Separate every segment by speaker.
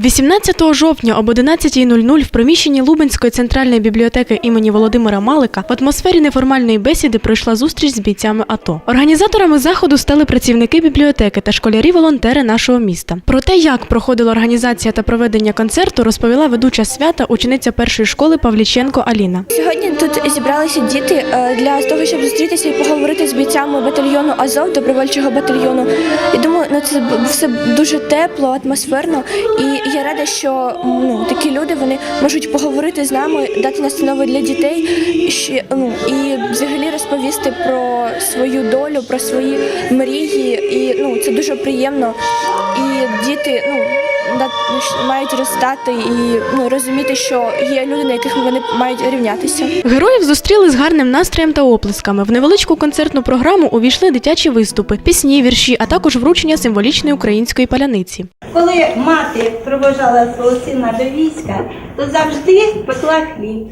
Speaker 1: 18 жовтня об 11.00 в приміщенні Лубенської центральної бібліотеки імені Володимира Малика в атмосфері неформальної бесіди пройшла зустріч з бійцями АТО. Організаторами заходу стали працівники бібліотеки та школярі-волонтери нашого міста. Про те, як проходила організація та проведення концерту, розповіла ведуча свята, учениця першої школи Павліченко Аліна.
Speaker 2: Сьогодні тут зібралися діти е, для того, щоб зустрітися і поговорити з бійцями батальйону Азов, добровольчого батальйону. І думаю, ну це все дуже тепло, атмосферно. І я рада, що ну такі люди вони можуть поговорити з нами, дати настанови для дітей, ще, ну і взагалі розповісти про свою долю, про свої мрії. І ну це дуже приємно. І діти, ну. Мають розстати і ну розуміти, що є люди, на яких вони мають рівнятися.
Speaker 1: Героїв зустріли з гарним настроєм та оплесками. В невеличку концертну програму увійшли дитячі виступи, пісні, вірші, а також вручення символічної української паляниці.
Speaker 3: Коли мати провожала свого сина до війська, то завжди пекла хліб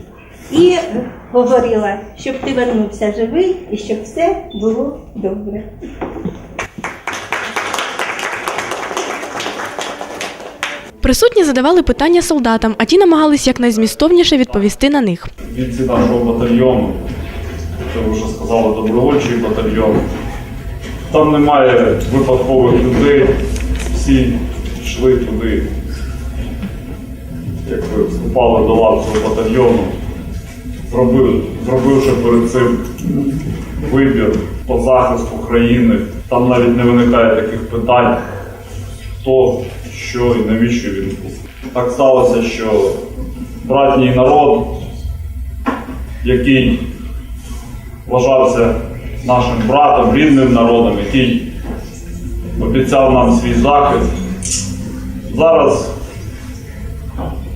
Speaker 3: і говорила, щоб ти вернувся живий і щоб все було добре.
Speaker 1: Присутні задавали питання солдатам, а ті намагались якнайзмістовніше відповісти на них.
Speaker 4: бійці нашого батальйону, ви вже сказали, добровольчий батальйон. Там немає випадкових людей, всі йшли туди, як вступали до лав цього батальйону, зробив, зробивши перед цим вибір по захисту країни. Там навіть не виникає таких питань, хто, що і навіщо він був. Так сталося, що братній народ який вважався нашим братом, рідним народом, який обіцяв нам свій захист, зараз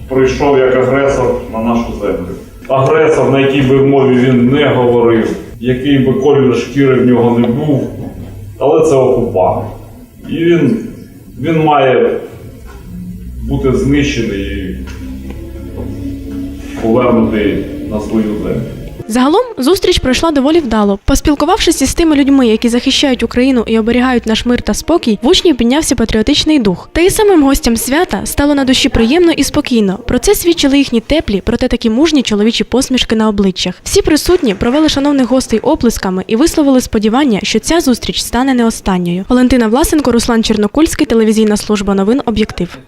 Speaker 4: прийшов як агресор на нашу землю. Агресор, на якій би мові він не говорив, який би колір шкіри в нього не був, але це окупант. І він, він має бути знищений і повернутий на свою землю.
Speaker 1: Загалом зустріч пройшла доволі вдало. Поспілкувавшись із тими людьми, які захищають Україну і оберігають наш мир та спокій, в учнів піднявся патріотичний дух. Та і самим гостям свята стало на душі приємно і спокійно. Про це свідчили їхні теплі, проте такі мужні чоловічі посмішки на обличчях. Всі присутні провели шановних гостей оплесками і висловили сподівання, що ця зустріч стане не останньою. Валентина Власенко, Руслан Чернокульський, телевізійна служба новин Об'єктив.